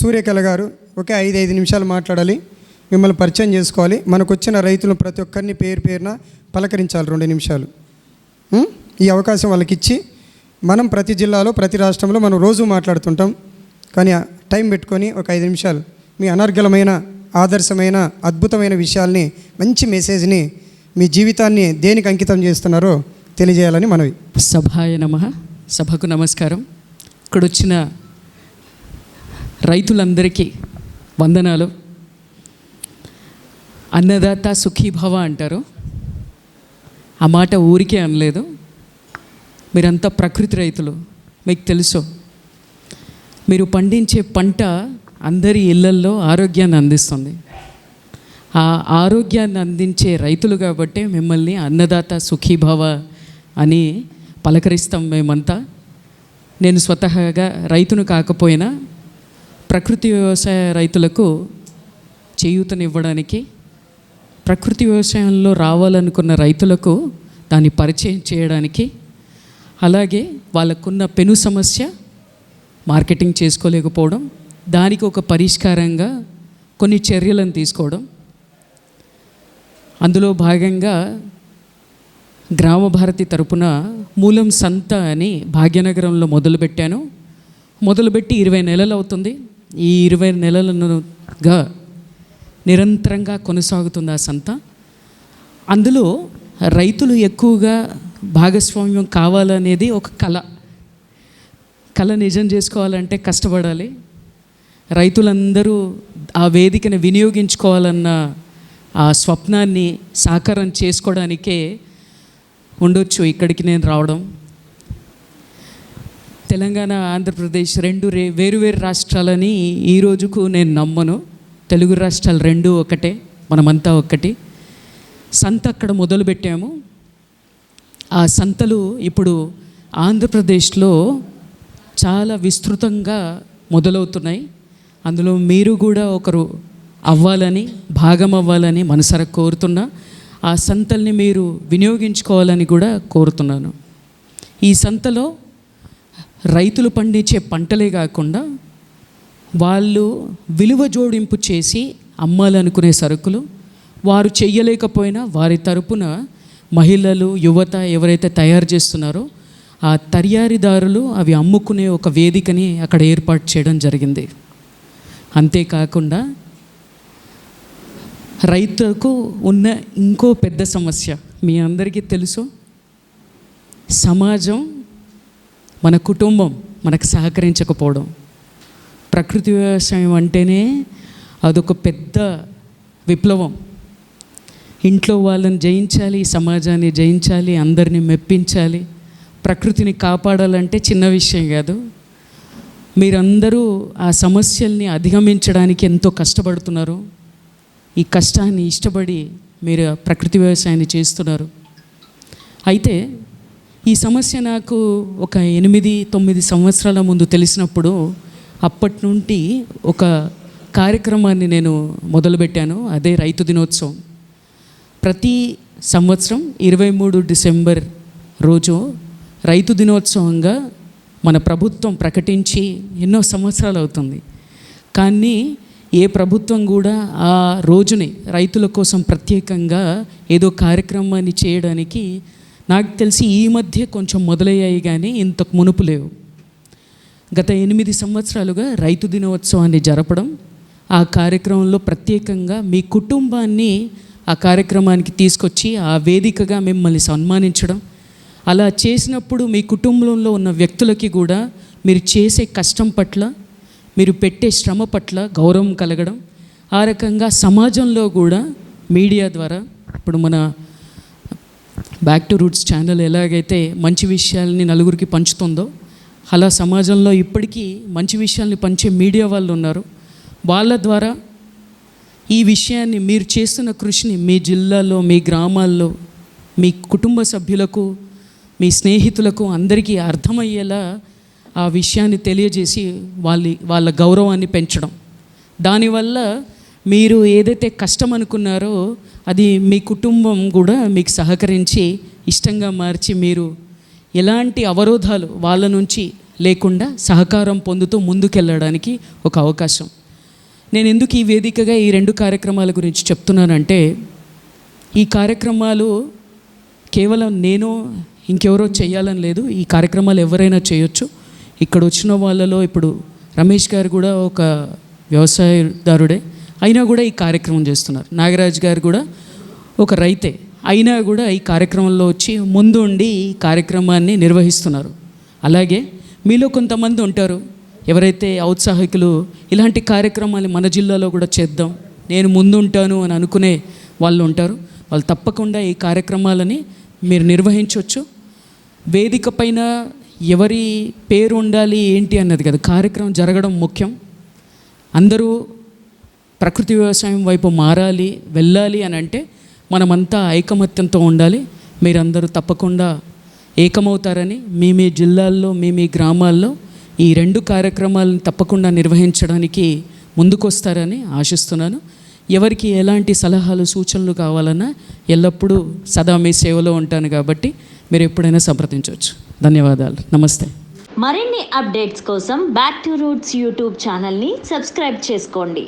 సూర్యకళ గారు ఒకే ఐదు ఐదు నిమిషాలు మాట్లాడాలి. మిమ్మల్ని పరిచయం చేసుకోవాలి. మనకు వచ్చిన రైతులు ప్రతి ఒక్కరిని పేరు పేరున పలకరించాలి రెండు నిమిషాలు. ఈ అవకాశం వాళ్ళకి ఇచ్చి మనం ప్రతి జిల్లాలో ప్రతి రాష్ట్రంలో మనం రోజు మాట్లాడుతుంటాం. కానీ ఆ టైం పెట్టుకొని ఒక ఐదు నిమిషాలు మీ అనర్గలమైన ఆదర్శమైన అద్భుతమైన విషయాల్ని మంచి మెసేజ్ని మీ జీవితాన్ని దేనికి అంకితం చేస్తున్నారో తెలియజేయాలని మనవి. సభాయ నమ. సభకు నమస్కారం. ఇక్కడొచ్చిన రైతులందరికీ వందనాలు. అన్నదాత సుఖీభవ అంటారు. ఆ మాట ఊరికే అనలేదు. మీరంతా ప్రకృతి రైతులు మీకు తెలుసు. మీరు పండించే పంట అందరి ఇళ్ళల్లో ఆరోగ్యాన్ని అందిస్తుంది. ఆ ఆరోగ్యాన్ని అందించే రైతులు కాబట్టి మిమ్మల్ని అన్నదాత సుఖీభవ అని పలకరిస్తాం మేమంతా. నేను స్వతహాగా రైతును కాకపోయినా ప్రకృతి వ్యవసాయ రైతులకు చేయూతనివ్వడానికి ప్రకృతి వ్యవసాయంలో రావాలనుకున్న రైతులకు దాన్ని పరిచయం చేయడానికి అలాగే వాళ్ళకున్న పెను సమస్య మార్కెటింగ్ చేసుకోలేకపోవడం దానికి ఒక పరిష్కారంగా కొన్ని చర్యలను తీసుకోవడం. అందులో భాగంగా గ్రామ భారతి తరపున మూలం సంత అని భాగ్యనగరంలో మొదలుపెట్టాను. మొదలుపెట్టి ఇరవై నెలలు అవుతుంది ఈ ఇరవై నెలలుగా నిరంతరంగా కొనసాగుతుంది ఆ సంత. అందులో రైతులు ఎక్కువగా భాగస్వామ్యం కావాలనేది ఒక కళ. కళ నిజం చేసుకోవాలంటే కష్టపడాలి. రైతులందరూ ఆ వేదికను వినియోగించుకోవాలన్న ఆ స్వప్నాన్ని సాకారం చేసుకోవడానికే ఉండొచ్చు ఇక్కడికి నేను రావడం. తెలంగాణ ఆంధ్రప్రదేశ్ రెండు రే వేరు వేరు రాష్ట్రాలని ఈ రోజుకు నేను నమ్మను. తెలుగు రాష్ట్రాలు రెండు ఒకటే మనమంతా ఒక్కటి. సంత అక్కడ మొదలుపెట్టాము. ఆ సంతలు ఇప్పుడు ఆంధ్రప్రదేశ్లో చాలా విస్తృతంగా మొదలవుతున్నాయి. అందులో మీరు కూడా ఒకరు అవ్వాలని భాగం అవ్వాలని మనసర కోరుతున్నా. ఆ సంతల్ని మీరు వినియోగించుకోవాలని కూడా కోరుతున్నాను. ఈ సంతలో రైతులు పండించే పంటలే కాకుండా వాళ్ళు విలువ జోడింపు చేసి అమ్మాలనుకునే సరుకులు వారు చెయ్యలేకపోయినా వారి తరపున మహిళలు యువత ఎవరైతే తయారు చేస్తున్నారో ఆ తయారీదారులు అవి అమ్ముకునే ఒక వేదికని అక్కడ ఏర్పాటు చేయడం జరిగింది. అంతేకాకుండా రైతుకు ఉన్న ఇంకో పెద్ద సమస్య మీ అందరికీ తెలుసు. సమాజం మన కుటుంబం మనకు సహకరించకపోవడం. ప్రకృతి వ్యవసాయం అంటేనే అదొక పెద్ద విప్లవం. ఇంట్లో వాళ్ళని జయించాలి సమాజాన్ని జయించాలి అందరినీ మెప్పించాలి. ప్రకృతిని కాపాడాలంటే చిన్న విషయం కాదు. మీరందరూ ఆ సమస్యల్ని అధిగమించడానికి ఎంతో కష్టపడుతున్నారు. ఈ కష్టాన్ని ఇష్టపడి మీరు ప్రకృతి వ్యవసాయాన్ని చేస్తున్నారు. అయితే ఈ సమస్య నాకు ఒక ఎనిమిది తొమ్మిది సంవత్సరాల ముందు తెలిసినప్పుడు అప్పటి నుండి ఒక కార్యక్రమాన్ని నేను మొదలుపెట్టాను అదే రైతు దినోత్సవం. ప్రతి సంవత్సరం ఇరవై మూడు డిసెంబర్ రోజు రైతు దినోత్సవంగా మన ప్రభుత్వం ప్రకటించి ఎన్నో సంవత్సరాలు అవుతుంది. కానీ ఏ ప్రభుత్వం కూడా ఆ రోజుని రైతుల కోసం ప్రత్యేకంగా ఏదో కార్యక్రమాన్ని చేయడానికి నాకు తెలిసి ఈ మధ్య కొంచెం మొదలయ్యాయి కానీ ఇంతకు మునుపు లేవు. గత ఎనిమిది సంవత్సరాలుగా రైతు దినోత్సవాన్ని జరపడం ఆ కార్యక్రమంలో ప్రత్యేకంగా మీ కుటుంబాన్ని ఆ కార్యక్రమానికి తీసుకొచ్చి ఆ వేదికగా మిమ్మల్ని సన్మానించడం అలా చేసినప్పుడు మీ కుటుంబంలో ఉన్న వ్యక్తులకి కూడా మీరు చేసే కష్టం పట్ల మీరు పెట్టే శ్రమ పట్ల గౌరవం కలగడం ఆ రకంగా సమాజంలో కూడా మీడియా ద్వారా ఇప్పుడు మన బ్యాక్ టు రూట్స్ ఛానల్ ఎలాగైతే మంచి విషయాల్ని నలుగురికి పంచుతుందో అలా సమాజంలో ఇప్పటికీ మంచి విషయాల్ని పంచే మీడియా వాళ్ళు ఉన్నారు. వాళ్ళ ద్వారా ఈ విషయాన్ని మీరు చేస్తున్న కృషిని మీ జిల్లాలో మీ గ్రామాల్లో మీ కుటుంబ సభ్యులకు మీ స్నేహితులకు అందరికీ అర్థమయ్యేలా ఆ విషయాన్ని తెలియజేసి వాళ్ళ వాళ్ళ గౌరవాన్ని పెంచడం. దానివల్ల మీరు ఏదైతే కష్టం అనుకున్నారో అది మీ కుటుంబం కూడా మీకు సహకరించి ఇష్టంగా మార్చి మీరు ఎలాంటి అవరోధాలు వాళ్ళ నుంచి లేకుండా సహకారం పొందుతూ ముందుకెళ్ళడానికి ఒక అవకాశం. నేను ఎందుకు ఈ వేదికగా ఈ రెండు కార్యక్రమాల గురించి చెప్తున్నానంటే ఈ కార్యక్రమాలు కేవలం నేను ఇంకెవరో చేయాలని లేదు ఈ కార్యక్రమాలు ఎవరైనా చేయొచ్చు. ఇక్కడ వచ్చిన వాళ్ళలో ఇప్పుడు రమేష్ గారు కూడా ఒక వ్యవసాయదారుడే. అయినా కూడా ఈ కార్యక్రమం చేస్తున్నారు. నాగరాజ్ గారు కూడా ఒక రైతే. అయినా కూడా ఈ కార్యక్రమంలో వచ్చి ముందు ఉండి ఈ కార్యక్రమాన్ని నిర్వహిస్తున్నారు. అలాగే మీలో కొంతమంది ఉంటారు. ఎవరైతే ఔత్సాహికులు ఇలాంటి కార్యక్రమాలు మన జిల్లాలో కూడా చేద్దాం నేను ముందు ఉంటాను అని అనుకునే వాళ్ళు ఉంటారు. వాళ్ళు తప్పకుండా ఈ కార్యక్రమాలని మీరు నిర్వహించవచ్చు వేదిక పైన ఎవరి పేరు ఉండాలి ఏంటి అన్నది కదా. కార్యక్రమం జరగడం ముఖ్యం. అందరూ ప్రకృతి వ్యవసాయం వైపు మారాలి వెళ్ళాలి అని అంటే మనమంతా ఐకమత్యంతో ఉండాలి. మీరందరూ తప్పకుండా ఏకమవుతారని మీ మీ జిల్లాల్లో మీ మీ గ్రామాల్లో ఈ రెండు కార్యక్రమాలను తప్పకుండా నిర్వహించడానికి ముందుకొస్తారని ఆశిస్తున్నాను. ఎవరికి ఎలాంటి సలహాలు సూచనలు కావాలన్నా ఎల్లప్పుడూ సదా మీ సేవలో ఉంటాను కాబట్టి మీరు ఎప్పుడైనా సంప్రదించవచ్చు. ధన్యవాదాలు. నమస్తే. మరిన్ని అప్డేట్స్ కోసం బ్యాక్ టు రూట్స్ యూట్యూబ్ ఛానల్ని సబ్స్క్రైబ్ చేసుకోండి.